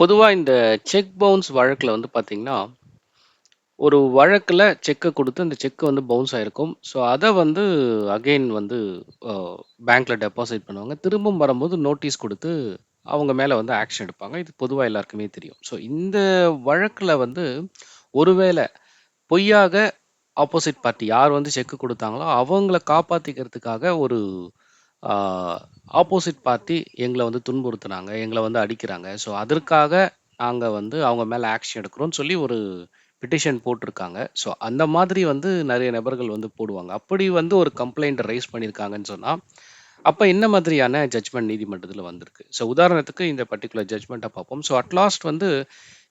பொதுவாக இந்த check bounce வழக்கில் வந்து பார்த்தீங்கன்னா ஒரு வழக்கில் செக்கை கொடுத்து அந்த செக்கு வந்து பவுன்ஸ் ஆகிருக்கும் ஸோ அதை வந்து அகெயின் வந்து பேங்க்கில் டெபாசிட் பண்ணுவாங்க. திரும்பவும் வரும்போது நோட்டீஸ் கொடுத்து அவங்க மேலே வந்து ஆக்ஷன் எடுப்பாங்க. இது பொதுவாக எல்லாருக்குமே தெரியும். ஸோ இந்த வழக்கில் வந்து ஒருவேளை பொய்யாக ஆப்போசிட் பார்ட்டி யார் வந்து செக்கு கொடுத்தாங்களோ அவங்கள காப்பாற்றிக்கிறதுக்காக ஒரு ஆப்போசிட் பார்ட்டி எங்களை வந்து துன்புறுத்துனாங்க எங்களை வந்து அடிக்கிறாங்க. ஸோ அதற்காக நாங்கள் வந்து அவங்க மேலே ஆக்ஷன் எடுக்கிறோம்னு சொல்லி ஒரு பிட்டிஷன் போட்டிருக்காங்க. ஸோ அந்த மாதிரி வந்து நிறைய நபர்கள் வந்து போடுவாங்க. அப்படி வந்து ஒரு கம்ப்ளைண்ட் ரைஸ் பண்ணியிருக்காங்கன்னு சொன்னால் அப்போ என்ன மாதிரியான ஜட்ஜ்மெண்ட் நீதிமன்றத்தில் வந்திருக்கு? ஸோ உதாரணத்துக்கு இந்த பர்டிகுலர் ஜட்ஜ்மெண்ட்டை பார்ப்போம். ஸோ அட்லாஸ்ட் வந்து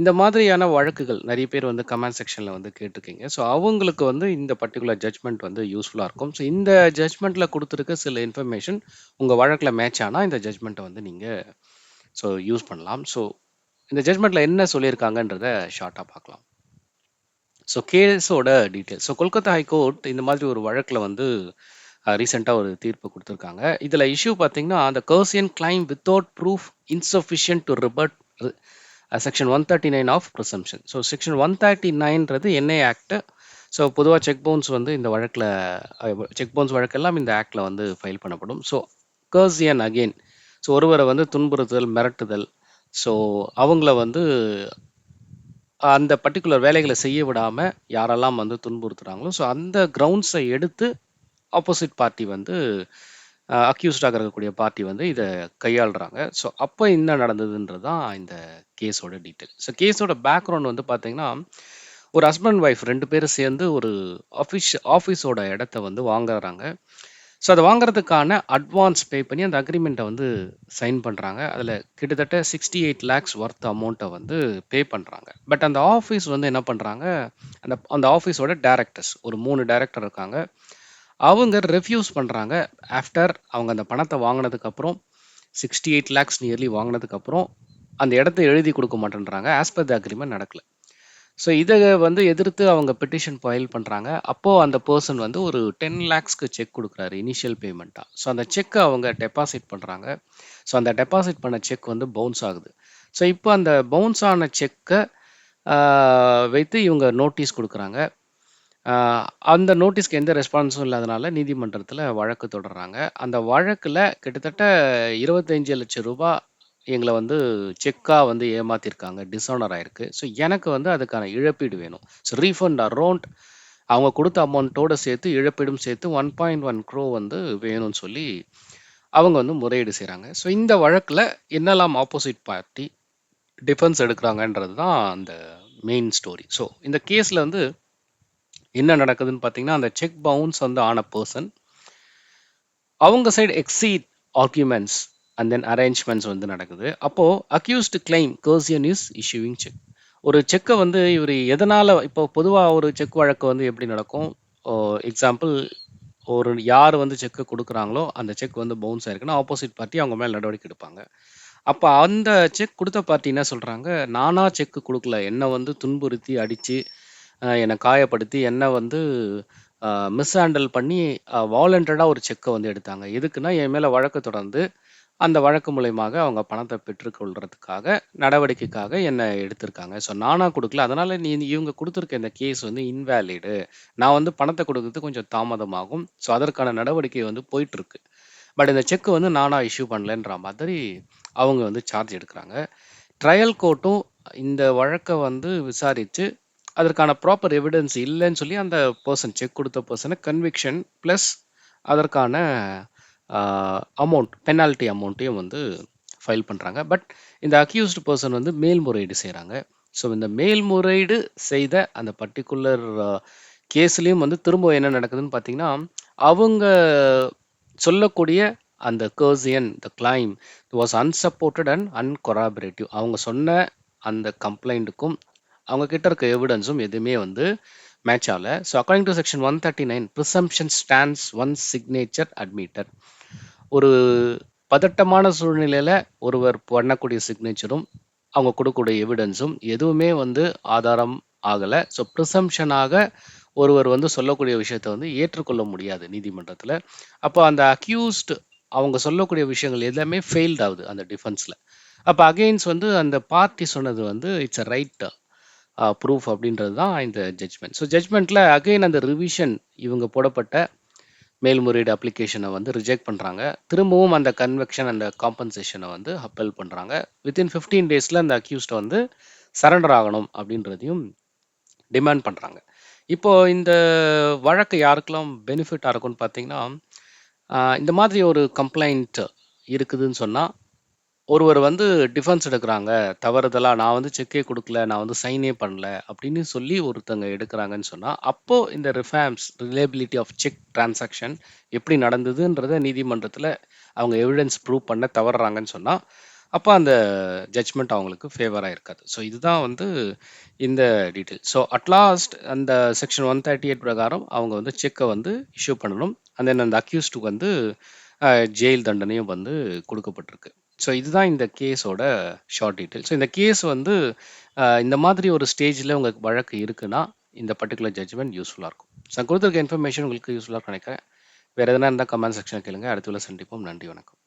இந்த மாதிரியான வழக்குகள் நிறைய பேர் வந்து கமெண்ட் செக்ஷனில் வந்து கேட்டிருக்கீங்க. ஸோ அவங்களுக்கு வந்து இந்த பர்டிகுலர் ஜட்ஜ்மெண்ட் வந்து யூஸ்ஃபுல்லாக இருக்கும். ஸோ இந்த ஜட்ஜ்மெண்ட்டில் கொடுத்துருக்க சில இன்ஃபர்மேஷன் உங்கள் வழக்கில் மேட்ச் ஆனால் இந்த ஜட்ஜ்மெண்ட்டை வந்து நீங்கள் ஸோ யூஸ் பண்ணலாம். ஸோ இந்த ஜட்ஜ்மெண்ட்டில் என்ன சொல்லியிருக்காங்கன்றத ஷார்ட்டாக பார்க்கலாம். ஸோ கேஸோட டீட்டெயில் ஸோ கொல்கத்தா ஹைகோர்ட் இந்த மாதிரி ஒரு வழக்கில் வந்து ரீசெண்டாக ஒரு தீர்ப்பு கொடுத்துருக்காங்க. இதில் இஷ்யூ பார்த்தீங்கன்னா அந்த coercion claim without proof insufficient to rebut section one thirty nine of presumption so section one thirty நைன்றது NI act so பொதுவாக செக் பவுன்ஸ் வந்து இந்த வழக்கில் செக் பவுன்ஸ் வழக்கெல்லாம் இந்த ஆக்டில் வந்து ஃபைல் பண்ணப்படும். ஸோ கர்சியன் அகெயின் ஸோ ஒருவரை வந்து துன்புறுத்துதல் மிரட்டுதல். ஸோ அவங்கள வந்து அந்த பர்டிகுலர் வேலைகளை செய்ய விடாமல் யாரெல்லாம் வந்து துன்புறுத்துறாங்களோ ஸோ அந்த கிரவுண்ட்ஸை எடுத்து ஆப்போசிட் பார்ட்டி வந்து அக்யூஸ்டாக இருக்கக்கூடிய பார்ட்டி வந்து இதை கையாளுறாங்க. ஸோ அப்போ என்ன நடந்ததுன்றது தான் இந்த கேஸோட டீட்டெயில் ஸோ கேஸோட பேக்ரவுண்ட் வந்து பார்த்தீங்கன்னா ஒரு ஹஸ்பண்ட் ஒய்ஃப் ரெண்டு பேரும் சேர்ந்து ஒரு ஆஃபீஸ் ஆஃபீஸோட இடத்த வந்து வாங்குறாங்க. ஸோ அதை வாங்குறதுக்கான அட்வான்ஸ் பே பண்ணி அந்த அக்ரிமெண்ட்டை வந்து சைன் பண்ணுறாங்க அதில் கிட்டத்தட்ட சிக்ஸ்டி எயிட் லேக்ஸ் ஒர்த் அமௌண்ட்டை வந்து பே பண்ணுறாங்க பட் அந்த ஆஃபீஸ் வந்து என்ன பண்ணுறாங்க அந்த அந்த ஆஃபீஸோட டேரக்டர்ஸ் ஒரு மூணு டேரக்டர் இருக்காங்க. அவங்க ரெஃப்யூஸ் பண்ணுறாங்க ஆஃப்டர் அவங்க அந்த பணத்தை வாங்கினதுக்கப்புறம் சிக்ஸ்டி எயிட் லேக்ஸ் நியர்லி வாங்கினதுக்கப்புறம் அந்த இடத்த எழுதி கொடுக்க மாட்டேன்றாங்க. ஆஸ் பர் த அக்ரிமெண்ட் நடக்கல. ஸோ இதை வந்து எதிர்த்து அவங்க பெட்டிஷன் ஃபைல் பண்ணுறாங்க அப்போது அந்த பர்சன் வந்து ஒரு டென் லேக்ஸ்க்கு செக் கொடுக்குறாரு இனிஷியல் பேமெண்ட்டாக ஸோ அந்த செக்கை அவங்க டெபாசிட் பண்ணுறாங்க ஸோ அந்த டெபாசிட் பண்ண செக் வந்து பவுன்ஸ் ஆகுது. ஸோ இப்போ அந்த பவுன்ஸ் ஆன செக்கை வைத்து இவங்க நோட்டீஸ் கொடுக்குறாங்க. அந்த நோட்டீஸ்க்கு எந்த ரெஸ்பான்ஸும் இல்லாதனால நீதிமன்றத்தில் வழக்கு தொடர்றாங்க. அந்த வழக்கில் கிட்டத்தட்ட இருபத்தஞ்சு லட்சம் ரூபாய் எங்களை வந்து செக்காக வந்து ஏமாத்திருக்காங்க டிஸானர் ஆயிருக்கு. ஸோ எனக்கு வந்து அதுக்கான இழப்பீடு வேணும். ஸோ ரீஃபண்ட் அரௌண்ட் அவங்க கொடுத்த அமௌண்ட்டோடு சேர்த்து இழப்பீடும் சேர்த்து ஒன் பாயிண்ட் ஒன் க்ரோ வந்து வேணும்னு சொல்லி அவங்க வந்து முறையீடு செய்கிறாங்க ஸோ இந்த வழக்கில் என்னெல்லாம் ஆப்போசிட் பார்ட்டி டிஃபென்ஸ் எடுக்கிறாங்கன்றது தான் அந்த மெயின் ஸ்டோரி ஸோ இந்த கேஸில் வந்து என்ன நடக்குதுன்னு பார்த்தீங்கன்னா அந்த செக் பவுன்ஸ் வந்து ஆன பர்சன் அவங்க side exceed arguments and then arrangements வந்து நடக்குது. அப்போது accused claim coercion is issuing cheque ஒரு செக்கை வந்து இவர் எதனால் இப்போ பொதுவாக ஒரு செக் வழக்கு வந்து எப்படி நடக்கும்? எக்ஸாம்பிள் ஒரு யார் வந்து செக்கை கொடுக்குறாங்களோ அந்த செக் வந்து பவுன்ஸ் ஆயிருக்குன்னா ஆப்போசிட் பார்ட்டி அவங்க மேலே நடவடிக்கை எடுப்பாங்க. அப்போ அந்த செக் கொடுத்த பார்ட்டி என்ன சொல்கிறாங்க நானாக செக்கு கொடுக்கல. என்னை வந்து துன்புறுத்தி அடித்து என்னை காயப்படுத்தி என்னை வந்து மிஸ்ஹேண்டில் பண்ணி வாலண்டடாக ஒரு செக்கை வந்து எடுத்தாங்க. எதுக்குன்னா என் மேலே வழக்கு தொடர்ந்து அந்த வழக்கு மூலயமாக அவங்க பணத்தை பெற்றுக்கொள்றதுக்காக நடவடிக்கைக்காக என்னை எடுத்திருக்காங்க. ஸோ நானாக கொடுக்கல. அதனால் நீ இவங்க கொடுத்துருக்க இந்த கேஸ் வந்து இன்வேலிடு நான் வந்து பணத்தை கொடுக்கறது கொஞ்சம் தாமதமாகும். ஸோ அதற்கான நடவடிக்கை வந்து போயிட்டுருக்கு. பட் இந்த செக் வந்து நானாக இஷ்யூ பண்ணலன்ற மாதிரி அவங்க வந்து சார்ஜ் எடுக்கிறாங்க. ட்ரையல் கோர்ட்டும் இந்த வழக்கை வந்து விசாரித்து அதற்கான ப்ராப்பர் எவிடன்ஸ் இல்லைன்னு சொல்லி அந்த பர்சன் செக் கொடுத்த பர்சனை கன்விக்ஷன் ப்ளஸ் அதற்கான அமௌண்ட் பெனால்ட்டி அமௌண்ட்டையும் வந்து ஃபைல் பண்ணுறாங்க பட் இந்த அக்யூஸ்டு பர்சன் வந்து மேல்முறையீடு செய்கிறாங்க ஸோ இந்த மேல்முறையீடு செய்த அந்த பர்டிகுலர் கேஸ்லேயும் வந்து திரும்ப என்ன நடக்குதுன்னு பார்த்தீங்கன்னா அவங்க சொல்லக்கூடிய அந்த coercion the claim was unsupported and uncorroborative அவங்க சொன்ன அந்த கம்ப்ளைண்ட்டுக்கும் அவங்க கிட்ட இருக்க எவிடன்ஸும் எதுவுமே வந்து மேட்ச் ஆகல. So according to section one thirty nine presumption stands one signature admitted ஒரு பதட்டமான சூழ்நிலையில் ஒருவர் பண்ணக்கூடிய சிக்னேச்சரும் அவங்க கொடுக்கக்கூடிய எவிடன்ஸும் எதுவுமே வந்து ஆதாரம் ஆகலை. ஸோ ப்ரிசம்ஷனாக ஒருவர் வந்து சொல்லக்கூடிய விஷயத்தை வந்து ஏற்றுக்கொள்ள முடியாது நீதிமன்றத்தில். அப்போ அந்த அக்யூஸ்ட் அவங்க சொல்லக்கூடிய விஷயங்கள் எல்லாமே ஃபெயில்ட் ஆகுது அந்த டிஃபென்ஸில் அப்போ அகெயின்ஸ் வந்து அந்த பார்ட்டி சொன்னது வந்து இட்ஸ் அ ரைட் ப்ரூஃப் அப்படின்றது தான் இந்த ஜட்ஜ்மெண்ட் ஸோ ஜட்ஜ்மெண்ட்டில் அகைன் அந்த ரிவிஷன் இவங்க போடப்பட்ட மேல்முறையீடு அப்ளிகேஷனை வந்து ரிஜெக்ட் பண்ணுறாங்க திரும்பவும் அந்த கன்வெக்ஷன் அந்த காம்பன்சேஷனை வந்து அப்பல் பண்ணுறாங்க வித்தின் ஃபிஃப்டீன் டேஸில் அந்த அக்யூஸ்டை வந்து சரண்டர் ஆகணும் அப்படின்றதையும் டிமாண்ட் பண்ணுறாங்க இப்போது இந்த வழக்கு யாருக்கெல்லாம் பெனிஃபிட்டாக இருக்கும்னு பார்த்தீங்கன்னா இந்த மாதிரி ஒரு கம்ப்ளைண்ட் இருக்குதுன்னு சொன்னால் ஒருவர் வந்து டிஃபென்ஸ் எடுக்கிறாங்க. தவறுதலாக நான் வந்து செக்கே கொடுக்கல நான் வந்து சைனே பண்ணல அப்படின்னு சொல்லி ஒருத்தங்க எடுக்கிறாங்கன்னு சொன்னால் அப்போ இந்த reforms reliability of cheque transaction எப்படி நடந்ததுன்றத நீதிமன்றத்தில் அவங்க எவிடன்ஸ் ப்ரூவ் பண்ண தவறுறாங்கன்னு சொன்னால் அப்போ அந்த ஜட்ஜ்மெண்ட் அவங்களுக்கு ஃபேவராக இருக்காது. ஸோ இதுதான் வந்து இந்த டீட்டெயில் ஸோ அட்லாஸ்ட் அந்த செக்ஷன் ஒன் தேர்ட்டி எயிட் பிரகாரம் அவங்க வந்து செக்கை வந்து இஷ்யூ பண்ணணும். அந்த தென் அந்த அக்யூஸ்டுக்கு வந்து ஜெயில் தண்டனையும் வந்து கொடுக்கப்பட்டிருக்கு. ஸோ இதுதான் இந்த கேஸோட ஷார்ட் டீட்டெயில் ஸோ இந்த கேஸ் வந்து இந்த மாதிரி ஒரு ஸ்டேஜில் உங்களுக்கு வழக்கு இருக்குன்னா இந்த பர்டிகுலர் ஜட்ஜ்மெண்ட் யூஸ்ஃபுல்லாக இருக்கும். ஸோ கொடுத்துருக்க இன்ஃபர்மேஷன் உங்களுக்கு யூஸ்ஃபுல்லாக நினைக்கிறேன். வேறு எதனா இருந்தால் கமெண்ட் செக்ஷனில் கேளுங்க. அடுத்த வேலை சந்திப்போம். நன்றி வணக்கம்.